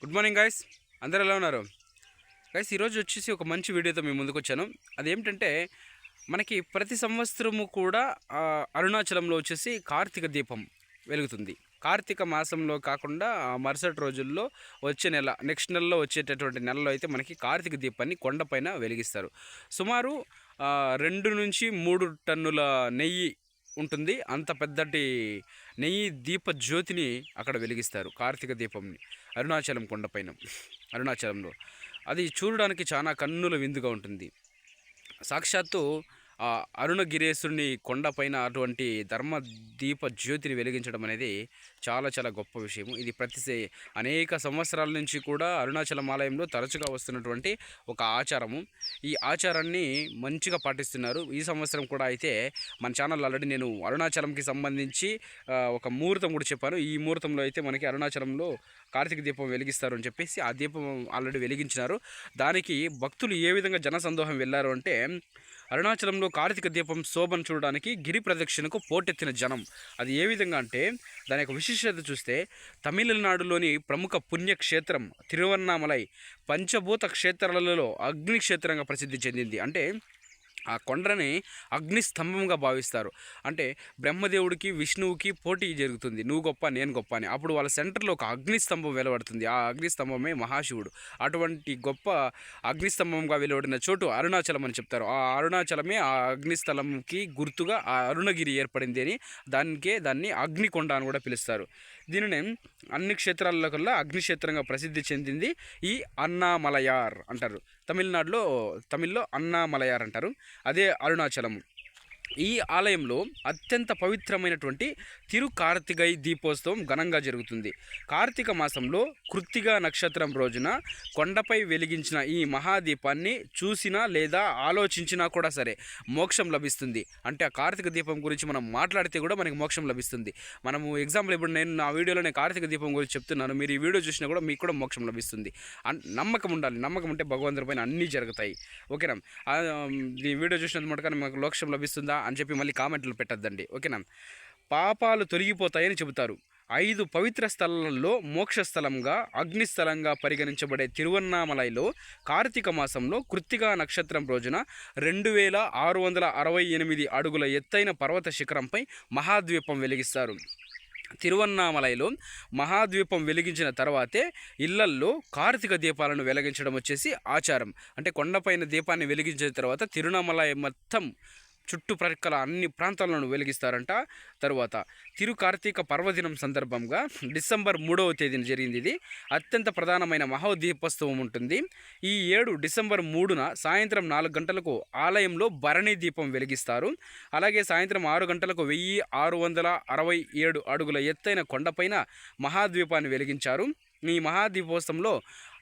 Good morning guys అందరు ఎలా ఉన్నారు? గైస్ ఈరోజు వచ్చేసి ఒక మంచి వీడియోతో మేము ముందుకు వచ్చాను. అదేమిటంటే మనకి ప్రతి సంవత్సరము కూడా అరుణాచలంలో వచ్చేసి కార్తీక దీపం వెలుగుతుంది. కార్తీక మాసంలో కాకుండా మరుసటి రోజుల్లో వచ్చే నెల నెక్స్ట్ నెలలో వచ్చేటటువంటి నెలలో అయితే మనకి కార్తీక దీపాన్ని కొండపైన వెలిగిస్తారు. సుమారు రెండు నుంచి మూడు టన్నుల నెయ్యి ఉంటుంది. అంత పెద్దటి నెయ్యి దీప జ్యోతిని అక్కడ వెలిగిస్తారు కార్తీక దీపంని. అరుణాచలం కొండపైన అరుణాచలంలో. అది చూడడానికి చాలా కన్నుల విందుగా ఉంటుంది. సాక్షాత్తు ఆ అరుణగిరేశుడిని కొండపైన అటువంటి ధర్మ దీప జ్యోతిని వెలిగించడం అనేది చాలా చాలా గొప్ప విషయం ఇది ప్రతి అనేక సంవత్సరాల నుంచి కూడా అరుణాచలం ఆలయంలో తరచుగా వస్తున్నటువంటి ఒక ఆచారము. ఈ ఆచారాన్ని మంచిగా పాటిస్తున్నారు. ఈ సంవత్సరం కూడా అయితే మన ఛానల్ ఆల్రెడీ నేను అరుణాచలంకి సంబంధించి ఒక ముహూర్తం కూడా చెప్పాను. ఈ ముహూర్తంలో అయితే మనకి అరుణాచలంలో కార్తీక దీపం వెలిగిస్తారు అని చెప్పేసి ఆ దీపం ఆల్రెడీ వెలిగించినారు. దానికి భక్తులు ఏ విధంగా జనసందోహం వెళ్ళారు అంటే అరుణాచలంలో కార్తీక దీపం శోభను చూడడానికి గిరి ప్రదక్షిణకు పోటెత్తిన జనం. అది ఏ విధంగా అంటే దాని యొక్క విశిష్టత చూస్తే తమిళనాడులోని ప్రముఖ పుణ్యక్షేత్రం తిరువన్నామలై పంచభూత క్షేత్రాలలో అగ్ని క్షేత్రంగా ప్రసిద్ధి చెందింది. అంటే ఆ కొండని అగ్ని స్తంభంగా భావిస్తారు. అంటే బ్రహ్మదేవుడికి విష్ణువుకి పోటీ జరుగుతుంది. నువ్వు గొప్ప నేను గొప్ప అని. అప్పుడు వాళ్ళ సెంటర్లో ఒక అగ్నిస్తంభం వెలువడుతుంది ఆ అగ్నిస్తంభమే మహాశివుడు. అటువంటి గొప్ప అగ్నిస్తంభంగా వెలువడిన చోటు అరుణాచలం అని చెప్తారు. ఆ అరుణాచలమే ఆ అగ్నిస్థలంకి గుర్తుగా ఆ అరుణగిరి ఏర్పడింది అని దానికే దాన్ని అగ్నికొండ అని కూడా పిలుస్తారు. దీనిని అన్ని క్షేత్రాల్లో కల్లా అగ్నిక్షేత్రంగా ప్రసిద్ధి చెందింది ఈ అన్నామలయార్ అంటారు. తమిళనాడులో తమిళ్ళో అన్నామలయార్ అంటారు. అదే అరుణాచలము. ఈ ఆలయంలో అత్యంత పవిత్రమైనటువంటి తిరు కార్తికై దీపోత్సవం ఘనంగా జరుగుతుంది. కార్తీక మాసంలో కృత్తిగా నక్షత్రం రోజున కొండపై వెలిగించిన ఈ మహాదీపాన్ని చూసినా లేదా ఆలోచించినా కూడా సరే మోక్షం లభిస్తుంది. అంటే ఆ కార్తీక దీపం గురించి మనం మాట్లాడితే కూడా మనకి మోక్షం లభిస్తుంది. మనము ఎగ్జాంపుల్ ఇప్పుడు నేను నా వీడియోలో నేను కార్తీక దీపం గురించి చెప్తున్నాను. మీరు ఈ వీడియో చూసినా కూడా మీకు కూడా మోక్షం లభిస్తుంది. నమ్మకం ఉండాలి. నమ్మకం ఉంటే భగవంతుడి పైన అన్నీ జరుగుతాయి. ఓకేనా? ఈ వీడియో చూసినంత మటుకు మాకు మోక్షం లభిస్తుందా? అని చెప్పి మళ్ళీ కామెంట్లు పెట్టద్దండి. ఓకేనా? పాపాలు తొలగిపోతాయని చెబుతారు. ఐదు పవిత్ర స్థలాల్లో మోక్షస్థలంగా అగ్నిస్థలంగా పరిగణించబడే తిరువన్నామలైలో కార్తీక మాసంలో కృత్తిగా నక్షత్రం రోజున రెండు వేల ఆరు వందల అరవై ఎనిమిది అడుగుల ఎత్తైన పర్వత శిఖరంపై మహాద్వీపం వెలిగిస్తారు. తిరువన్నామలైలో మహాద్వీపం వెలిగించిన తర్వాతే ఇళ్ళల్లో కార్తీక దీపాలను వెలిగించడం వచ్చేసి ఆచారం. అంటే కొండపైన దీపాన్ని వెలిగించిన తర్వాత తిరునామలై మొత్తం చుట్టుప్రక్కల అన్ని ప్రాంతాలను వెలిగిస్తారంట. తరువాత తిరు కార్తీక పర్వదినం సందర్భంగా డిసెంబర్ మూడవ తేదీన జరిగింది ఇది. అత్యంత ప్రధానమైన మహోదీపోత్సవం ఉంటుంది. ఈ ఏడు డిసెంబర్ మూడున సాయంత్రం నాలుగు గంటలకు ఆలయంలో భరణి దీపం వెలిగిస్తారు. అలాగే సాయంత్రం ఆరు గంటలకు వెయ్యి ఆరు వందల అరవై ఏడు అడుగుల ఎత్తైన కొండపైన మహాద్వీపాన్ని వెలిగించారు. ఈ మహాదీపోత్సవంలో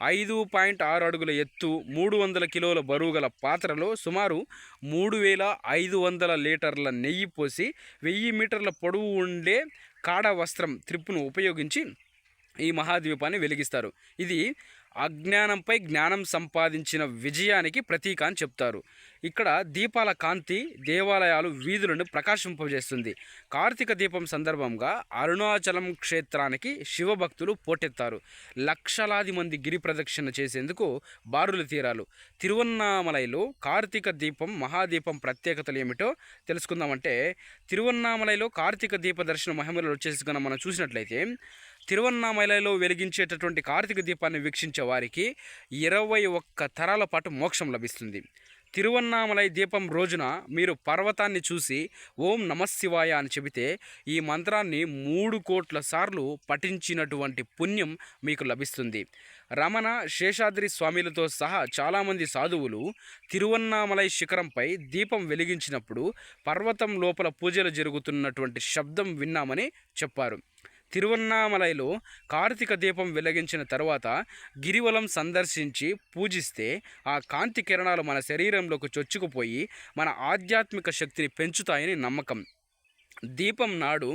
ఐదు పాయింట్ ఆరు అడుగుల ఎత్తు మూడు వందల కిలోల బరువు గల పాత్రలో సుమారు మూడు వేల ఐదు వందల లీటర్ల నెయ్యి పోసి వెయ్యి మీటర్ల పొడవు ఉండే కాడ వస్త్రం త్రిప్పును ఉపయోగించి ఈ మహాద్వీపాన్ని వెలిగిస్తారు. ఇది అజ్ఞానంపై జ్ఞానం సంపాదించిన విజయానికి ప్రతీక అని చెప్తారు. ఇక్కడ దీపాల కాంతి దేవాలయాలు వీధులను ప్రకాశింపజేస్తుంది. కార్తీక దీపం సందర్భంగా అరుణాచలం క్షేత్రానికి శివభక్తులు పోటెత్తారు. లక్షలాది మంది గిరి ప్రదక్షిణ చేసేందుకు బారులు తీరాలు. తిరువన్నామలైలో కార్తీక దీపం మహాదీపం ప్రత్యేకతలు ఏమిటో తెలుసుకుందామంటే తిరువన్నామలైలో కార్తీక దీప దర్శన మహిమలు వచ్చేసి కనుక మనం చూసినట్లయితే తిరువన్నామలలో వెలిగించేటటువంటి కార్తీక దీపాన్ని వీక్షించే వారికి ఇరవై ఒక్క తరాల పాటు మోక్షం లభిస్తుంది. తిరువన్నామలై దీపం రోజున మీరు పర్వతాన్ని చూసి ఓం నమశివాయ అని చెబితే ఈ మంత్రాన్ని మూడు కోట్ల సార్లు పఠించినటువంటి పుణ్యం మీకు లభిస్తుంది. రమణ శేషాద్రి స్వామిలతో సహా చాలామంది సాధువులు తిరువన్నామలై శిఖరంపై దీపం వెలిగించినప్పుడు పర్వతం లోపల పూజలు జరుగుతున్నటువంటి శబ్దం విన్నామని చెప్పారు. తిరువన్నామలైలో కార్తీక దీపం వెలిగించిన తర్వాత గిరివలం సందర్శించి పూజిస్తే ఆ కాంతి కిరణాలు మన శరీరంలోకి చొచ్చుకుపోయి మన ఆధ్యాత్మిక శక్తిని పెంచుతాయని నమ్మకం. దీపం నాడు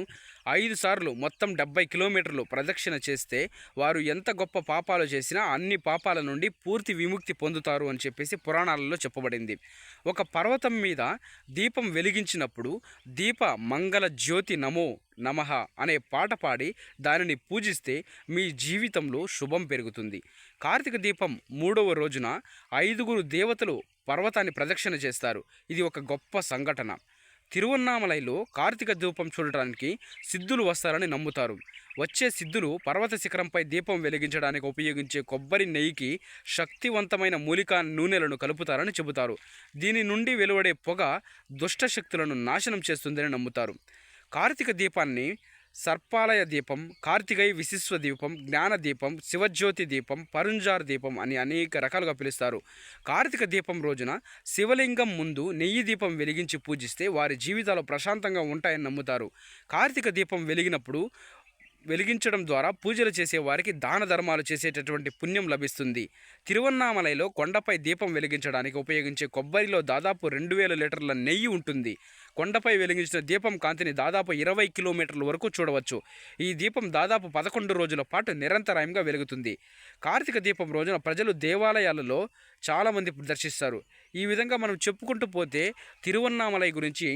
ఐదు సార్లు మొత్తం డెబ్బై కిలోమీటర్లు ప్రదక్షిణ చేస్తే వారు ఎంత గొప్ప పాపాలు చేసినా అన్ని పాపాల నుండి పూర్తి విముక్తి పొందుతారు అని చెప్పేసి పురాణాలలో చెప్పబడింది. ఒక పర్వతం మీద దీపం వెలిగించినప్పుడు దీప మంగళ జ్యోతి నమో నమః అనే పాట పాడి దానిని పూజిస్తే మీ జీవితంలో శుభం పెరుగుతుంది. కార్తీక దీపం మూడవ రోజున ఐదుగురు దేవతలు పర్వతాన్ని ప్రదక్షిణ చేస్తారు. ఇది ఒక గొప్ప సంఘటన. తిరువన్నామలైలో కార్తీక దీపం చూడటానికి సిద్ధులు వస్తారని నమ్ముతారు. వచ్చే సిద్ధులు పర్వత శిఖరంపై దీపం వెలిగించడానికి ఉపయోగించే కొబ్బరి నెయ్యికి శక్తివంతమైన మూలికా నూనెలను కలుపుతారని చెబుతారు. దీని నుండి వెలువడే పొగ దుష్ట శక్తులను నాశనం చేస్తుందని నమ్ముతారు. కార్తీక దీపాన్ని సర్పాలయ దీపం కార్తికై విశిస్వ దీపం జ్ఞాన దీపం శివజ్యోతి దీపం పరుంజార్ దీపం అని అనేక రకాలుగా పిలుస్తారు. కార్తీక దీపం రోజున శివలింగం ముందు నెయ్యి దీపం వెలిగించి పూజిస్తే వారి జీవితాలు ప్రశాంతంగా ఉంటాయని నమ్ముతారు. కార్తీక దీపం వెలిగినప్పుడు వెలిగించడం ద్వారా పూజలు చేసే వారికి దాన ధర్మాలు చేసేటటువంటి పుణ్యం లభిస్తుంది. తిరువన్నామలైలో కొండపై దీపం వెలిగించడానికి ఉపయోగించే కొబ్బరిలో దాదాపు రెండు వేల లీటర్ల నెయ్యి ఉంటుంది. కొండపై వెలిగించిన దీపం కాంతిని దాదాపు ఇరవై కిలోమీటర్ల వరకు చూడవచ్చు. ఈ దీపం దాదాపు పదకొండు రోజుల పాటు నిరంతరాయంగా వెలుగుతుంది. కార్తీక దీపం రోజున ప్రజలు దేవాలయాలలో చాలామంది దర్శిస్తారు. ఈ విధంగా మనం చెప్పుకుంటూ పోతే తిరువన్నామలై గురించి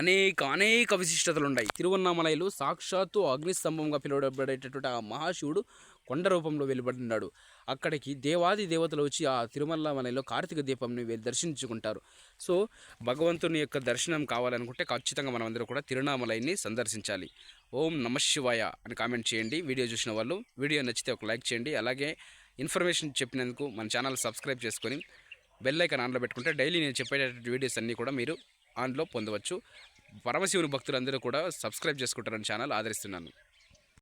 అనేక అనేక విశిష్టతలు ఉన్నాయి తిరువన్నామలైలు సాక్షాత్తు అగ్నిస్తంభంగా పిలువబడేటటువంటి ఆ మహాశివుడు కొండ రూపంలో వెలువడినాడు. అక్కడికి దేవాది దేవతలు వచ్చి ఆ తిరుమల మలయలో కార్తీక దీపంని దర్శించుకుంటారు. సో భగవంతుని యొక్క దర్శనం కావాలనుకుంటే ఖచ్చితంగా మనం అందరూ కూడా తిరునామలైని సందర్శించాలి. ఓం నమ శివాయ అని కామెంట్ చేయండి. వీడియో చూసిన వాళ్ళు వీడియో నచ్చితే ఒక లైక్ చేయండి. అలాగే ఇన్ఫర్మేషన్ చెప్పినందుకు మన ఛానల్ సబ్స్క్రైబ్ చేసుకొని బెల్ ఐకాన్ ఆన్లో పెట్టుకుంటే డైలీ నేను చెప్పేటటువంటి వీడియోస్ అన్నీ కూడా మీరు ఆన్లో పొందవచ్చు. పరమశివుని భక్తులందరూ కూడా సబ్స్క్రైబ్ చేసుకుంటారని ఛానల్ ఆదరిస్తున్నాను.